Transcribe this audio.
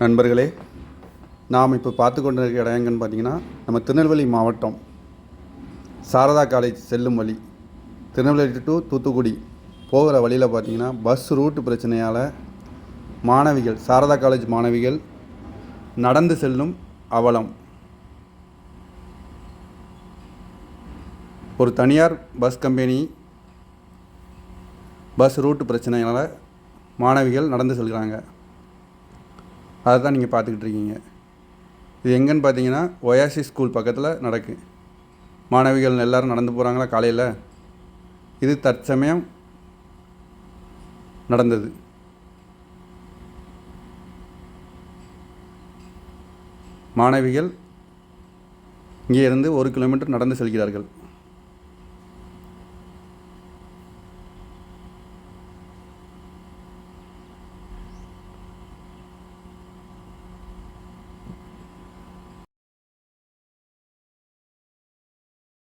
நண்பர்களே நாம் இப்போ பார்த்து கொண்டு இருக்கிற இடம் எங்கன்னு பார்த்தீங்கன்னா நம்ம திருநெல்வேலி மாவட்டம். சாரதா காலேஜ் செல்லும் வழி. திருநெல்வேலி டு தூத்துக்குடி போகிற வழியில் பார்த்தீங்கன்னா பஸ் ரூட் பிரச்சனையால் மாணவிகள் சாரதா காலேஜ் மாணவிகள் நடந்து செல்லும் அவலம். ஒரு தனியார் பஸ் கம்பெனி பஸ் ரூட் பிரச்சனையால் மாணவிகள் நடந்து செல்கிறாங்க. அதை தான் நீங்கள் பார்த்துக்கிட்டு இருக்கீங்க. இது எங்கேன்னு பார்த்தீங்கன்னா ஒயாசி ஸ்கூல் பக்கத்தில் நடக்கு. மாணவிகள் எல்லோரும் நடந்து போகிறாங்களா காலையில்? இது தற்சமயம் நடந்தது. மாணவிகள் இங்கே இருந்து ஒரு கிலோமீட்டர் நடந்து செல்கிறார்கள்.